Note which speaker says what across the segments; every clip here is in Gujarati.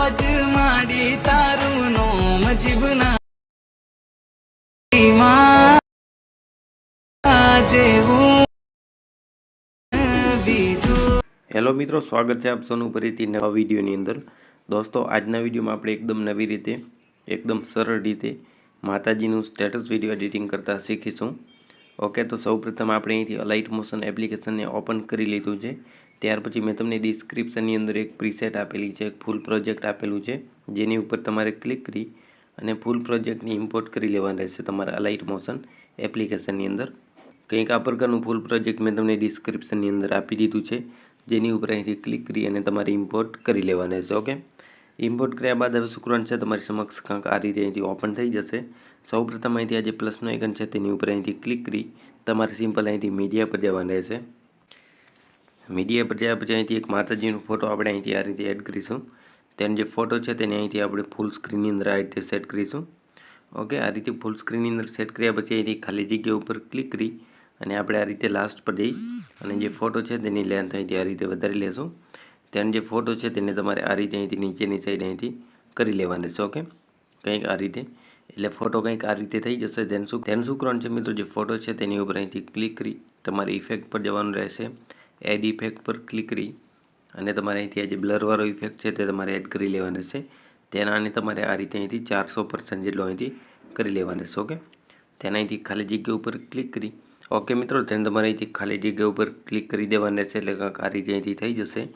Speaker 1: રોજ માડી તારું નોમ જીવના
Speaker 2: હેલો મિત્રો, સ્વાગત છે આપ સૌનું ફરીથી નવા વિડીયોની અંદર. દોસ્તો, આજના વિડીયોમાં આપણે એકદમ નવી રીતે, એકદમ સરળ રીતે માતાજીનું સ્ટેટસ વીડિયો એડિટિંગ કરતાં શીખીશું. ઓકે તો સૌપ્રથમ આપણે અહીંથી અલાઇટ મોશન એપ્લિકેશનને ઓપન કરી લીધું છે. ત્યાર પછી મેં તમને ડિસ્ક્રિપ્શનની અંદર એક પ્રીસેટ આપેલી છે, એક ફૂલ પ્રોજેક્ટ આપેલું છે, જેની ઉપર તમારે ક્લિક કરી અને ફૂલ પ્રોજેક્ટની ઇમ્પોર્ટ કરી લેવાનું રહેશે તમારા અલાઇટ મોશન એપ્લિકેશનની અંદર. કંઈક આ પ્રકારનું ફૂલ પ્રોજેક્ટ મેં તમને ડિસ્ક્રિપ્શનની અંદર આપી દીધું છે, જેની ઉપર અહીંથી ક્લિક કરી અને તમારે ઇમ્પોર્ટ કરી લેવાના રહેશે ઓકે ઇમ્પોર્ટ કર્યા બાદ હવે શુક્રવાન છે, તમારી સમક્ષ કાંક આ રીતે અહીંથી ઓપન થઈ જશે. સૌપ્રથમ અહીંથી આ જે પ્લસનો આઇકન છે, તેની ઉપર અહીંથી ક્લિક કરી તમારે સિમ્પલ અહીંથી મીડિયા પર જવાનું રહેશે. મીડિયા પર જયા પછી અહીંથી એક માતાજીનો ફોટો આપણે અહીંથી આ રીતે એડ કરીશું. તેનો જે ફોટો છે તેને અહીંથી આપણે ફૂલ સ્ક્રીનની અંદર આ રીતે સેટ કરીશું. ઓકે આ રીતે ફૂલ સ્ક્રીનની અંદર સેટ કર્યા પછી અહીંથી ખાલી જગ્યા ઉપર ક્લિક કરી અને આપણે આ રીતે લાસ્ટ પર જઈ અને જે ફોટો છે તેની લેન્થ અહીંથી આ રીતે વધારી લેશું. તેનો જે ફોટો છે તેને તમારે આ રીતે અહીંથી નીચેની સાઈડ અહીંથી કરી લેવાની છે ઓકે કંઈક આ રીતે. એટલે ફોટો કંઈક આ રીતે થઈ જશે. તેનું શું તેનું શું છે મિત્રો? જે ફોટો છે તેની ઉપર અહીંથી ક્લિક કરી તમારે ઇફેક્ટ પર જવાનું રહેશે. એડ ઇફેક્ટ પર ક્લિક કરી અને તમારે અહીંથી આ જે બ્લરવાળો ઇફેક્ટ છે તે તમારે એડ કરી લેવાનો છે. તેના અને તમારે આ રીતે અહીંથી ચારસો પર્સન્ટ જેટલો અહીંથી કરી લેવાનો છે, ઓકે? તેના અહીંથી ખાલી જગ્યા ઉપર ક્લિક કરી. ઓકે મિત્રો, તેને તમારે અહીંથી ખાલી જગ્યા ઉપર ક્લિક કરી દેવાના છે એટલે કાંક આ રીતે અહીંથી થઈ જશે.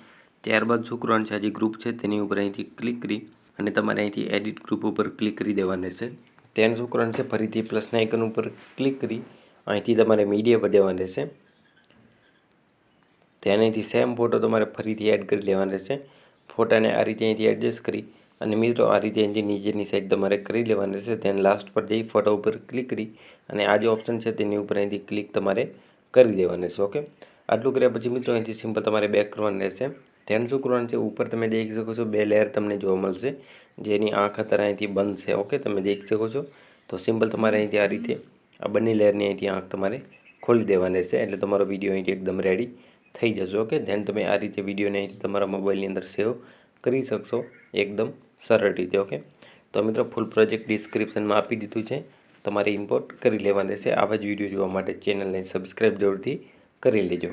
Speaker 2: ત્યારબાદ શું છે આ જે ગ્રુપ છે તેની ઉપર અહીંથી ક્લિક કરી અને તમારે અહીંથી એડિટ ગ્રુપ ઉપર ક્લિક કરી દેવાના છે. તેને શું છે ફરીથી પ્લસના આઇકન ઉપર ક્લિક કરી અહીંથી તમારે મીડિયા પર દેવાના છે. તેનાથી સેમ ફોટો તમારે ફરીથી એડ કરી લેવાનો રહેશે. ફોટાને આ રીતે અહીંથી એડજસ્ટ કરી અને મિત્રો આ રીતે અહીંથી નીચેની સાઈડ તમારે કરી લેવાની રહેશે. તેને લાસ્ટ પર જઈ ફોટો ઉપર ક્લિક કરી અને આ જે ઓપ્શન છે તેની ઉપર અહીંથી ક્લિક તમારે કરી દેવાનું છે ઓકે આટલું કર્યા પછી મિત્રો અહીંથી સિમ્પલ તમારે બેક કરવાનું રહેશે. ધ્યાન શું કરવાનું છે? ઉપર તમે દેખી શકો છો બે લેયર તમને જોવા મળશે. જેની આંખ અત્યારે અહીંથી બંધ છે ઓકે તમે દેખી શકો છો. તો સિમ્પલ તમારે અહીંથી આ રીતે આ બંને લેયરની અહીંથી આંખ તમારે ખોલી દેવાની રહેશે. એટલે તમારો વીડિયો અહીંથી એકદમ રેડી થઈ જશે ઓકે ધેન તમે આ રીતે વિડીયોને અહીંથી તમારા મોબાઈલની અંદર સેવ કરી શકશો, એકદમ સરળ રીતે ઓકે તો મિત્રો ફૂલ પ્રોજેક્ટ ડિસ્ક્રિપ્શનમાં આપી દીધું છે. તમારે ઇમ્પોર્ટ કરી લેવાનું રહેશે આવા જ વીડિયો જોવા માટે ચેનલને સબસ્ક્રાઈબ જરૂરથી કરી લેજો.